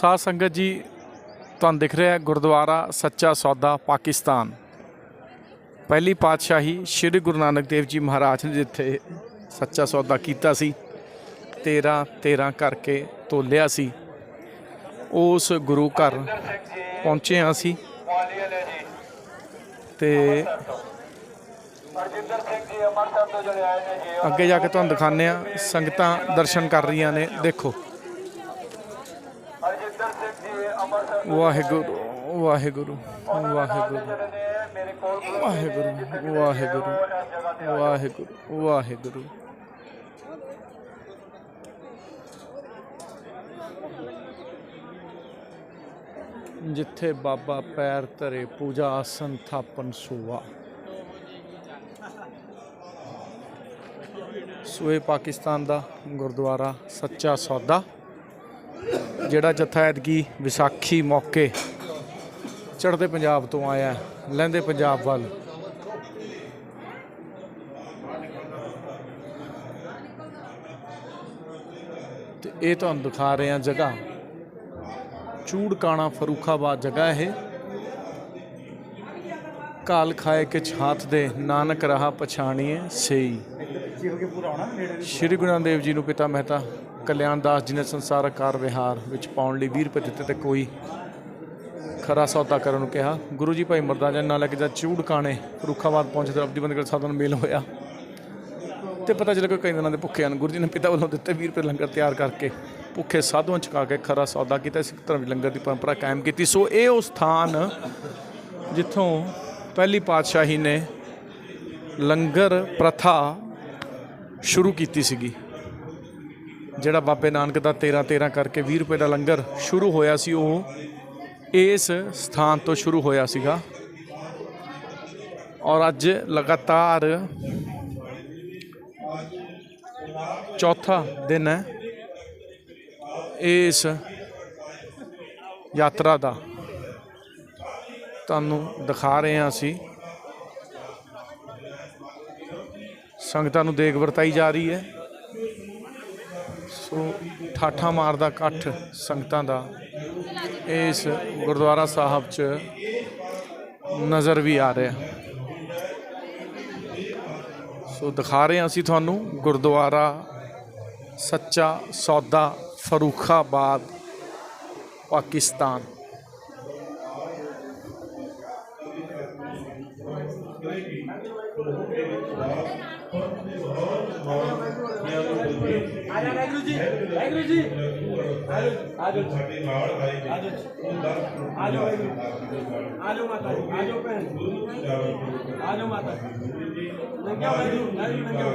ਸਾਧ ਸੰਗਤ ਜੀ, ਤੁਹਾਨੂੰ ਦਿਖ ਰਿਹਾ ਹੈ ਗੁਰਦੁਆਰਾ ਸੱਚਾ ਸੌਦਾ ਪਾਕਿਸਤਾਨ। ਪਹਿਲੀ ਪਾਤਸ਼ਾਹੀ ਸ੍ਰੀ ਗੁਰੂ ਨਾਨਕ ਦੇਵ ਜੀ ਮਹਾਰਾਜ ਨੇ ਜਿੱਥੇ ਸੱਚਾ ਸੌਦਾ ਕੀਤਾ ਸੀ 13 13 ਕਰਕੇ ਤੋਲਿਆ ਸੀ। ਉਸ ਗੁਰੂ ਘਰ ਪਹੁੰਚੇ ਹਾਂ ਅਸੀਂ। ਤੇ ਅੱਗੇ ਜਾ ਕੇ ਤੁਹਾਨੂੰ ਦਿਖਾਉਂਦੇ ਆ ਸੰਗਤਾਂ ਦਰਸ਼ਨ ਕਰ ਰਹੀਆਂ ਨੇ, ਦੇਖੋ। ਵਾਹਿਗੁਰੂ ਵਾਹਿਗੁਰੂ ਵਾਹਿਗੁਰੂ ਵਾਹਿਗੁਰੂ ਵਾਹਿਗੁਰੂ ਵਾਹਿਗੁਰੂ ਵਾਹਿਗੁਰੂ। ਜਿੱਥੇ ਬਾਬਾ ਪੈਰ ਧਰੇ ਪੂਜਾ ਆਸਨ ਥਾਪਨ ਸੋਵਾ ਸੂਏ ਪਾਕਿਸਤਾਨ ਦਾ ਗੁਰਦੁਆਰਾ ਸੱਚਾ ਸੌਦਾ। ਜਿਹੜਾ ਜਥਾ ਐਤਕੀ ਵਿਸਾਖੀ ਮੌਕੇ ਚੜ੍ਹਦੇ ਪੰਜਾਬ ਤੋਂ ਆਇਆ ਲਹਿੰਦੇ ਪੰਜਾਬ ਵੱਲ। ਤੇ ਇਹ ਤੁਹਾਨੂੰ ਦਿਖਾ ਰਹੇ ਹਾਂ ਜਗ੍ਹਾ। ਚੂੜਕਾਣਾ ਫਰੂਖਾਬਾਦ ਜਗ੍ਹਾ ਇਹ। ਕਾਲ ਖਾਏ ਕਿ ਛਾਤ ਦੇ ਨਾਨਕ ਰਹਾ ਪਛਾਣੀਏ ਸਈ। ਸ਼੍ਰੀ ਗੁਰੂ ਨਾਨਕ ਦੇਵ ਜੀ ਨੂੰ ਪਿਤਾ ਮਹਿਤਾ ਕਲਿਆਣ ਦਾਸ ਜੀ ਨੇ ਸੰਸਾਰਕ ਕਾਰ ਵਿਹਾਰ ਵਿੱਚ ਪਾਉਣ ਲਈ 20 ਰੁਪਏ ਦਿੱਤੇ ਤੇ ਕੋਈ ਖਰਾ ਸੌਦਾ ਕਰਨ ਨੂੰ ਕਿਹਾ। ਗੁਰੂ ਜੀ ਭਾਈ ਮਰਦਾਨਾ ਨਾਲ ਲੈ ਕੇ ਜਦ ਚੂੜਕਾਣੇ ਫਰੂਖਾਬਾਦ ਪਹੁੰਚੇ ਤੇ ਅਬਦੀ ਬੰਦਗੜ ਸਾਹਿਬ ਨਾਲ ਮੇਲ ਹੋਇਆ। ਤੇ ਪਤਾ ਚੱਲਿਆ ਕਿ ਕਈ ਦਿਨਾਂ ਦੇ ਭੁੱਖੇ ਹਨ। ਗੁਰੂ ਜੀ ਨੇ ਪਿਤਾ ਵੱਲੋਂ ਦਿੱਤੇ 20 ਰੁਪਏ ਲੰਗਰ ਤਿਆਰ ਕਰਕੇ ਭੁੱਖੇ ਸਾਧੂਆਂ ਚ ਕੇ ਖਰਾ ਸੌਦਾ ਕੀਤਾ। ਸਿੱਖ ਧਰਮ ਵਿੱਚ ਲੰਗਰ ਦੀ ਪਰੰਪਰਾ ਕਾਇਮ ਕੀਤੀ। ਸੋ ਇਹ ਉਹ ਸਥਾਨ ਜਿੱਥੋਂ ਪਹਿਲੀ ਪਾਤਸ਼ਾਹੀ ਨੇ ਲੰਗਰ ਪ੍ਰਥਾ ਸ਼ੁਰੂ ਕੀਤੀ ਸੀਗੀ। ਜਿਹੜਾ ਬਾਬੇ ਨਾਨਕ ਦਾ 13 13 ਕਰਕੇ 20 ਰੁਪਏ ਦਾ ਲੰਗਰ ਸ਼ੁਰੂ ਹੋਇਆ ਸੀ, ਉਹ ਇਸ ਸਥਾਨ ਤੋਂ ਸ਼ੁਰੂ ਹੋਇਆ ਸੀਗਾ। ਔਰ ਅੱਜ ਲਗਾਤਾਰ ਚੌਥਾ ਦਿਨ ਹੈ ਇਸ ਯਾਤਰਾ ਦਾ। ਤੁਹਾਨੂੰ ਦਿਖਾ ਰਹੇ ਹਾਂ ਅਸੀਂ। ਸੰਗਤਾਂ ਨੂੰ ਦੇਖ ਵਰਤਾਈ ਜਾ ਰਹੀ ਹੈ। ਸੋ ਠਾਠਾ ਮਾਰਦਾ ਇਕੱਠ ਸੰਗਤਾਂ ਦਾ, ਇਸ ਗੁਰਦੁਆਰਾ ਸਾਹਿਬ 'ਚ ਨਜ਼ਰ ਵੀ ਆ ਰਿਹਾ। ਸੋ ਦਿਖਾ ਰਹੇ ਹਾਂ ਅਸੀਂ ਤੁਹਾਨੂੰ ਗੁਰਦੁਆਰਾ ਸੱਚਾ ਸੌਦਾ ਫਰੂਖਾਬਾਦ, ਪਾਕਿਸਤਾਨ। ਵਾਹਿਗੁਰੂ ਜੀ ਵਾਹਿਗੁਰੂ ਜੀ। ਆਜੋ। ਆਜੋ। ਆਜੋ ਆਜੋ ਆਜੋ ਮਾਤਾ ਜੀ, ਆਜੋ ਭੈਣ। ਆਜੋ ਮਾਤਾ ਜੀ। ਲੰਗਿਆ ਵਾਹਿਗੁਰੂ ਵਾਹਿਗੁਰੂ ਲੰਗਿਆ